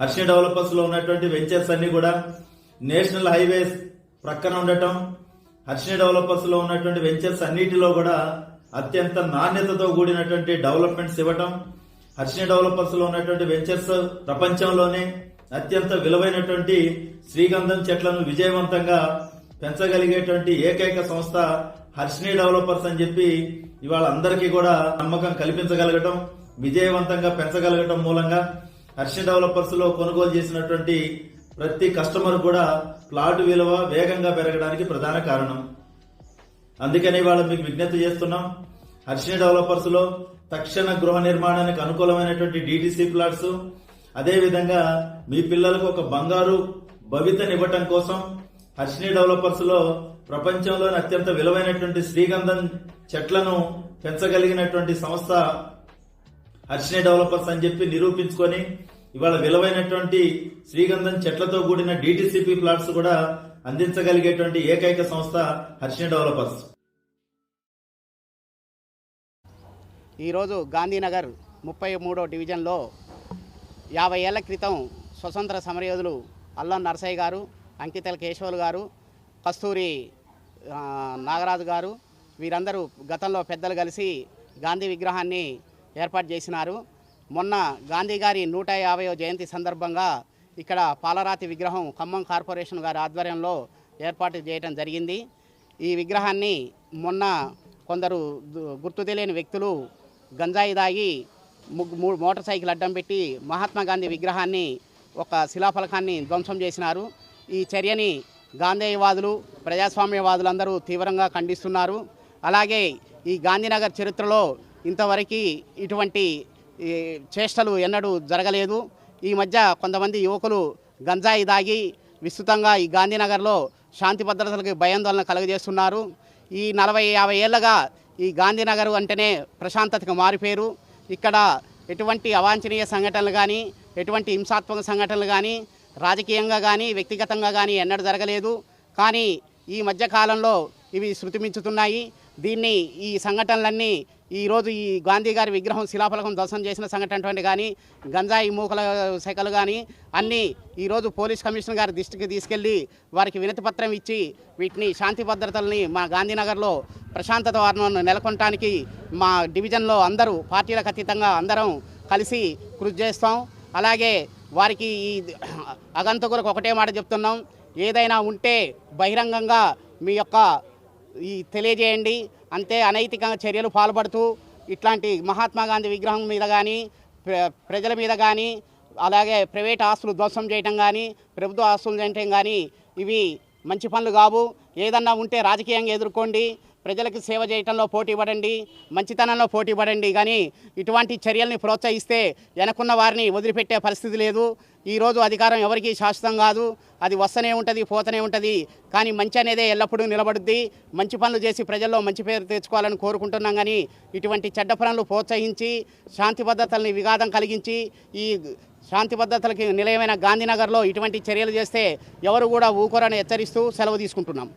హర్ష డెవలపర్స్లో ఉన్నటువంటి వెంచర్స్ అన్ని కూడా నేషనల్ హైవేస్ ప్రక్కన ఉండటం హర్షిని డెవలపర్స్లో ఉన్నటువంటి వెంచర్స్ అన్నిటిలో కూడా అత్యంత నాణ్యతతో కూడినటువంటి డెవలప్మెంట్స్ ఇవ్వటం హర్షిని డెవలపర్స్లో ఉన్నటువంటి వెంచర్స్ ప్రపంచంలోనే అత్యంత విలువైనటువంటి శ్రీగంధం చెట్లను విజయవంతంగా పెంచగలిగేటువంటి ఏకైక సంస్థ హర్షణి డెవలపర్స్ అని చెప్పి ఇవాళ అందరికీ కూడా నమ్మకం కల్పించగలగటం విజయవంతంగా పెంచగలగటం మూలంగా హర్షి డెవలపర్స్లో కొనుగోలు చేసినటువంటి ప్రతి కస్టమర్ కూడా ప్లాట్ విలువ వేగంగా పెరగడానికి ప్రధాన కారణం. అందుకని వాళ్ళు మీకు విజ్ఞప్తి చేస్తున్నాం. హర్షిని డెవలపర్స్లో తక్షణ గృహ నిర్మాణానికి అనుకూలమైనటువంటి డిటిసి ప్లాట్స్ అదేవిధంగా మీ పిల్లలకు ఒక బంగారు భవితనివ్వటం కోసం హర్షిణి డెవలపర్స్లో ప్రపంచంలోని అత్యంత విలువైనటువంటి శ్రీగంధం చెట్లను పెంచగలిగినటువంటి సంస్థ హర్షిణి డెవలపర్స్ అని చెప్పి నిరూపించుకొని ఇవాళ విలువైనటువంటి శ్రీగంధం చెట్లతో కూడిన డిటిసిపి ప్లాట్స్ కూడా అందించగలిగేటువంటి ఏకైక సంస్థ హర్షణ డెవలపర్స్. ఈరోజు గాంధీనగర్ ముప్పై మూడో డివిజన్లో యాభై ఏళ్ళ క్రితం స్వతంత్ర సమరయోధులు అల్లం నరసయ్య గారు అంకితల కేశవులు గారు కస్తూరి నాగరాజు గారు వీరందరూ గతంలో పెద్దలు కలిసి గాంధీ విగ్రహాన్ని ఏర్పాటు చేసినారు. మొన్న గాంధీ గారి నూట యాభైవ జయంతి సందర్భంగా ఇక్కడ పాలరాతి విగ్రహం ఖమ్మం కార్పొరేషన్ గారి ఆధ్వర్యంలో ఏర్పాటు చేయడం జరిగింది. ఈ విగ్రహాన్ని మొన్న కొందరు గుర్తు తెలియని వ్యక్తులు గంజాయి దాగి మూడు మోటార్ సైకిల్ అడ్డం పెట్టి మహాత్మా గాంధీ విగ్రహాన్ని ఒక శిలాఫలకాన్ని ధ్వంసం చేసినారు. ఈ చర్యని గాంధేయవాదులు ప్రజాస్వామ్యవాదులందరూ తీవ్రంగా ఖండిస్తున్నారు. అలాగే ఈ గాంధీనగర్ చరిత్రలో ఇంతవరకు ఇటువంటి ఈ, చేష్టలు ఎన్నడూ జరగలేదు. ఈ మధ్య కొంతమంది యువకులు గంజాయి దాగి విస్తృతంగా ఈ గాంధీనగర్లో శాంతి భద్రతలకు భయాందోళన కలుగజేస్తున్నారు. ఈ నలభై యాభై ఏళ్ళగా ఈ గాంధీనగర్ అంటేనే ప్రశాంతతకు మారిపోయారు ఇక్కడ ఎటువంటి అవాంఛనీయ సంఘటనలు కానీ ఎటువంటి హింసాత్మక సంఘటనలు కానీ రాజకీయంగా కానీ వ్యక్తిగతంగా కానీ ఎన్నడూ జరగలేదు. కానీ ఈ మధ్య కాలంలో ఇవి శృతిమించుతున్నాయి. దీన్ని ఈ సంఘటనలన్నీ ఈరోజు ఈ గాంధీ గారి విగ్రహం శిలాఫలకం ధ్వంసం చేసిన సంఘటన కానీ గంజాయి మూకల శాఖలు కానీ అన్నీ ఈరోజు పోలీస్ కమిషనర్ గారి దృష్టికి తీసుకెళ్ళి వారికి వినతిపత్రం ఇచ్చి వీటిని శాంతి భద్రతల్ని మా గాంధీనగర్లో ప్రశాంతత వారణను నెలకొనటానికి మా డివిజన్లో అందరూ పార్టీలకు అతీతంగా అందరం కలిసి కృషి చేస్తాం. అలాగే వారికి ఈ అగంతకులకు ఒకటే మాట చెప్తున్నాం. ఏదైనా ఉంటే బహిరంగంగా మీ యొక్క ఈ తెలియజేయండి. అంతే అనైతిక చర్యలు పాల్పడుతూ ఇట్లాంటి మహాత్మా గాంధీ విగ్రహం మీద కానీ ప్ర- ప్రజల మీద కానీ అలాగే ప్రైవేట్ ఆస్తులు ధ్వంసం చేయటం కానీ ప్రభుత్వ ఆస్తులు చేయటం కానీ ఇవి మంచి పనులు కావు. ఏదన్నా ఉంటే రాజకీయంగా ఎదుర్కోండి. ప్రజలకు సేవ చేయటంలో పోటీ పడండి మంచితనంలో పోటీ పడండి. కానీ ఇటువంటి చర్యల్ని ప్రోత్సహిస్తే వెనకున్న వారిని వదిలిపెట్టే పరిస్థితి లేదు. ఈరోజు అధికారం ఎవరికీ శాశ్వతం కాదు. అది వస్తూనే ఉంటుంది పోతనే ఉంటుంది. కానీ మంచి అనేదే ఎల్లప్పుడూ నిలబడుద్ది. మంచి పనులు చేసి ప్రజల్లో మంచి పేరు తెచ్చుకోవాలని కోరుకుంటున్నాం. కానీ ఇటువంటి చెడ్డ పనులు ప్రోత్సహించి శాంతి భద్రతల్ని విఘాతం కలిగించి ఈ శాంతి భద్రతలకి నిలయమైన గాంధీనగర్లో ఇటువంటి చర్యలు చేస్తే ఎవరు కూడా ఊకోరని హెచ్చరిస్తూ సెలవు తీసుకుంటున్నాం.